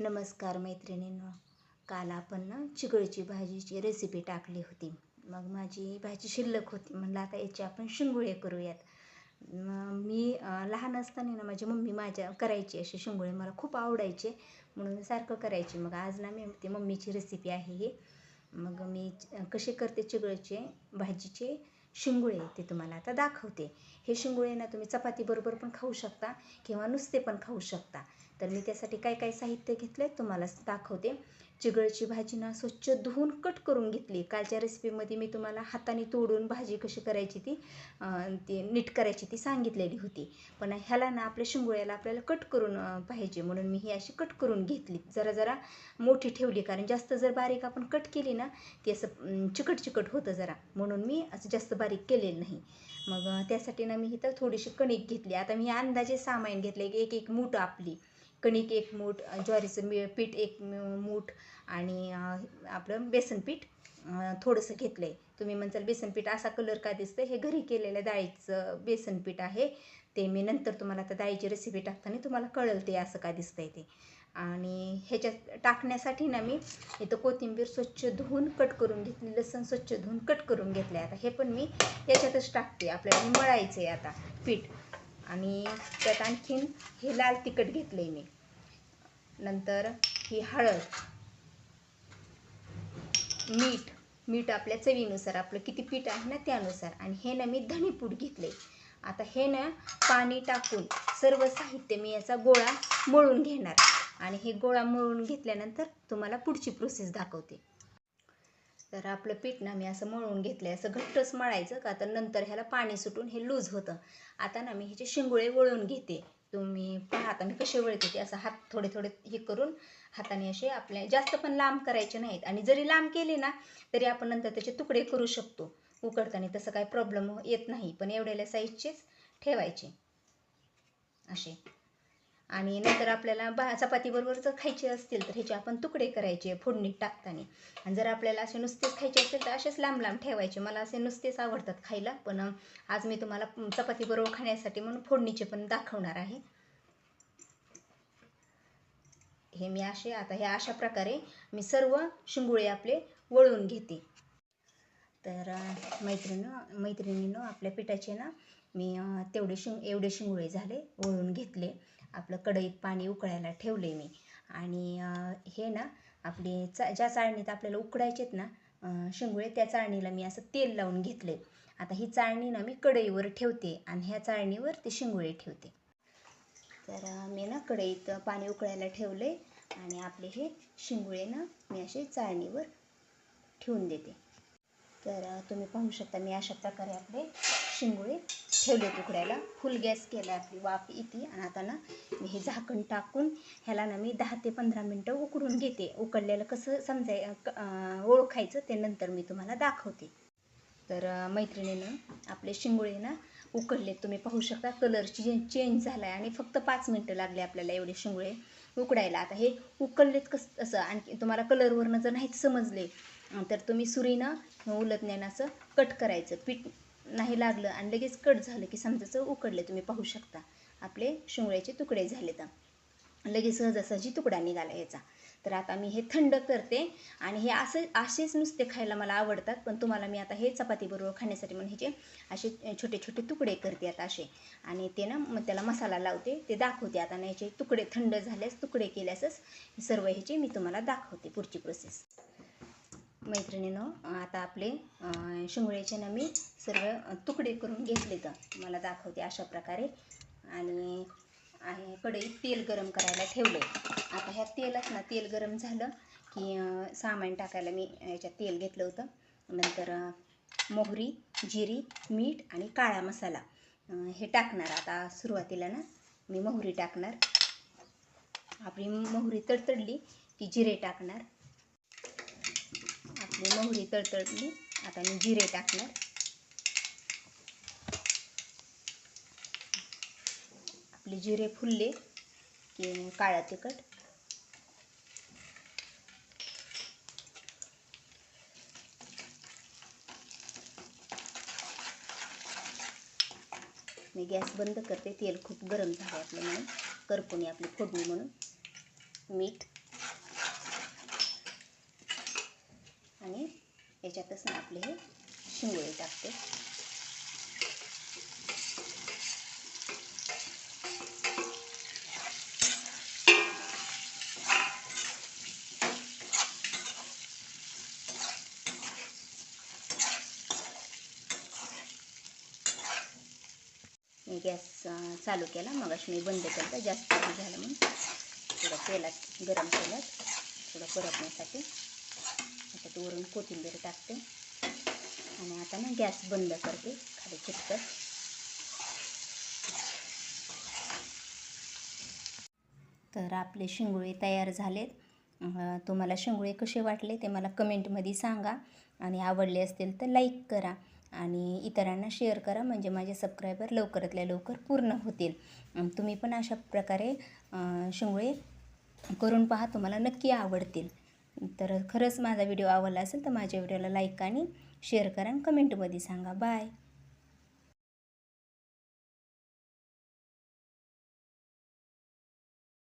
नमस्कार मैत्रिणींनो. काल आपण ना चिकळीची भाजीची रेसिपी टाकली होती. मग माझी भाजी शिल्लक होती. म्हणलं आता याची आपण शिंगोळे करूयात. मग मी लहान असताना ना माझी मम्मी माझ्या करायची असे शिंगोळे. मला खूप आवडायचे. म्हणून मी सारखं करायचे. मग आज ना मी ती मम्मीची रेसिपी आहे ही. मग मी कसे करते चिगळीचे भाजीचे शिंगोळे ते तुम्हाला आता दाखवते. हे शिंगोळे ना तुम्ही चपातीबरोबर पण खाऊ शकता किंवा नुसते पण खाऊ शकता. तर मी त्यासाठी काय काय साहित्य घेतलं आहे तुम्हाला दाखवते. चिगळची भाजी ना स्वच्छ धुवून कट करून घेतली. कालच्या रेसिपीमध्ये मी तुम्हाला हाताने तोडून भाजी कशी करायची ती ती नीट करायची ती सांगितलेली होती. पण ह्याला ना आपल्या शिंगोळ्याला आपल्याला कट करून पाहिजे म्हणून मी ही अशी कट करून घेतली. जरा जरा मोठी ठेवली. कारण जास्त जर बारीक आपण कट केली ना ती असं चिकट चिकट होतं जरा. म्हणून मी असं जास्त बारीक केलेलं नाही. मग त्यासाठी ना मी इथं थोडीशी कणिक घेतली. आता मी अंदाजे सामान घेतले एक एक मूठ आपली. कणिक एक मूठ ज्वारीचं मी पीठ एक मूठ आणि आपलं बेसन पीठ थोडंसं घेतलं आहे तुम्ही म्हणताल बेसन पीठ असा कलर का दिसतं हे घरी केलेल्या डाळीचं बेसन पीठ आहे. ते मी नंतर तुम्हाला आता डाळीची रेसिपी टाकताना तुम्हाला कळेल ते असं का दिसतंय ते. आणि ह्याच्यात टाकण्यासाठी ना मी इथं कोथिंबीर स्वच्छ धुवून कट करून घेतली लसण स्वच्छ धुवून कट करून घेतलं आहे आता हे पण मी याच्यातच टाकते. आपल्याला मळायचं आहे आता पीठ. आणि त्यात आणखीन हे लाल तिखट घेतलं आहे मी. नंतर ही हळद मीठ मीठ आपल्या चवीनुसार आपलं किती पीठ आहे ना त्यानुसार. आणि हे ना मी धणेपूड घेतले आता हे ना पाणी टाकून सर्व साहित्य मी याचा गोळा मळून घेणार. आणि हे गोळा मळून घेतल्यानंतर तुम्हाला पुढची प्रोसेस दाखवते. तर आपलं पीठ ना मी असं मळून घेतलं आहे असं घट्टच मळायचं का तर नंतर ह्याला पाणी सुटून हे लूज होतं. आता ना मी ह्याचे शिंगुळे वळून घेते. तुम्ही पहा आता मी कसे वळते ते. असं हात थोडे थोडे हे करून हाताने असे आपल्या जास्त पण लांब करायचे नाहीत. आणि जरी लांब केले ना तरी आपण नंतर त्याचे तुकडे करू शकतो. उकडताना तसं काही प्रॉब्लेम येत नाही. पण एवढ्याला साईजचेच ठेवायचे. असे. आणि नंतर आपल्याला बा चपातीबरोबर जर खायचे असतील तर ह्याचे आपण तुकडे करायचे फोडणीत टाकताना. आणि जर आपल्याला असे नुसतेच खायचे असतील तर असेच लांब लांब ठेवायचे. मला असे नुसतेच आवडतात खायला पण आज मी तुम्हाला चपातीबरोबर खाण्यासाठी म्हणून फोडणीचे पण दाखवणार आहे. हे मी असे आता हे अशा प्रकारे मी सर्व शिंगोळे आपले वळून घेते. तर मैत्रिणी मैत्रिणीनं आपल्या पिठाचे ना मी तेवढे शिंग एवढे शिंगोळे झाले वळून घेतले. आपलं कढईत पाणी उकळायला ठेवले मी. आणि हे ना आपली चा ज्या चाळणीत आपल्याला उकडायचेत ना शिंगोळे त्या चाळणीला मी असं तेल लावून घेतले. आता ही चाळणी ना मी कढईवर ठेवते आणि ह्या चाळणीवर ते शिंगोळे ठेवते. तर मी ना कढईत पाणी उकळायला ठेवले आणि आपले हे शिंगोळे ना मी असे चाळणीवर ठेवून देते. तर तुम्ही पाहू शकता मी अशा प्रकारे आपले शिंगोळे ठेवले उकडायला फुल गॅस केला आपली वाफ येते आणि आता ना मी हे झाकण टाकून ह्याला ना मी दहा ते पंधरा मिनटं उकडून घेते. उकडलेलं कसं समजाय क- ओळखायचं ते नंतर मी तुम्हाला दाखवते. तर मैत्रिणीनं आपले शिंगोळे ना उकडले तुम्ही पाहू शकता कलर चेंज झाला आहे आणि फक्त पाच मिनटं लागले आपल्याला एवढे शिंगोळे उकडायला. आता हे उकडलेत कसं असं आणखी तुम्हाला कलरवरनं जर नाहीत समजले तर तुम्ही सुरीनं उलटण्यानं असं कट करायचं. पीठ नाही लागलं आणि लगेच कट झालं की समजाचं उकडले तुम्ही पाहू शकता. आपले शिंगळ्याचे तुकडे झाले तर लगेच सहजासहजी तुकडा निघाला याचा. तर आता मी हे थंड करते आणि हे असं असेच नुसते खायला मला आवडतात पण तुम्हाला मी आता हे चपातीबरोबर खाण्यासाठी म्हणून ह्याचे असे छोटे छोटे तुकडे करते आता असे. आणि ते ना मग त्याला मसाला लावते ते दाखवते. आता ह्याचे तुकडे थंड झाल्यास तुकडे केल्यासच सर्व ह्याचे मी तुम्हाला दाखवते पुढची प्रोसेस मैत्रिणीनं आता आपले अं, ना मी सर्व तुकडे करून घेतले तर मला दाखवते अशा प्रकारे. आणि आहे कढईत तेल गरम करायला ठेवले आता ह्या तेलात ना तेल गरम झालं की सामान टाकायला मी याच्यात तेल घेतलं होतं. नंतर मोहरी जिरी मीठ आणि काळा मसाला हे टाकणार. आता सुरुवातीला ना मी मोहरी टाकणार. आपली मोहरी तडतडली की जिरे टाकणार. आपली मोहरी तळतळली आता मी जिरे टाकणार. आपले जिरे फुलले की काळा तिखट. मी गॅस बंद करते तेल खूप गरम झालं आपलं म्हणून करपुनी आपली फोडणी म्हणून. मीठ. त्याच्यातच ना आपले हे शिंगोळे टाकते. मी गॅस चालू केला. मग मी बंद केला जास्त झालं म्हणून. थोडं तेलात गरम तेलात थोडं परतण्यासाठी. त्याच्यात वरून कोथिंबीर टाकते. आणि आता ना गॅस बंद करते खाली चिटकत. तर आपले शिंगोळे तयार झालेत. तुम्हाला शिंगोळे कसे वाटले ते मला कमेंटमध्ये सांगा. आणि आवडले असतील तर लाईक करा. आणि इतरांना शेअर करा म्हणजे माझे सबस्क्रायबर लवकरातल्या लवकर पूर्ण होतील. तुम्ही पण अशा प्रकारे अं, शिंगोळे करून पहा तुम्हाला नक्की आवडतील. तर खरंच माझा व्हिडिओ आवडला असेल तर माझ्या व्हिडिओला लाईक आणि शेअर करा आणि कमेंटमध्ये सांगा. बाय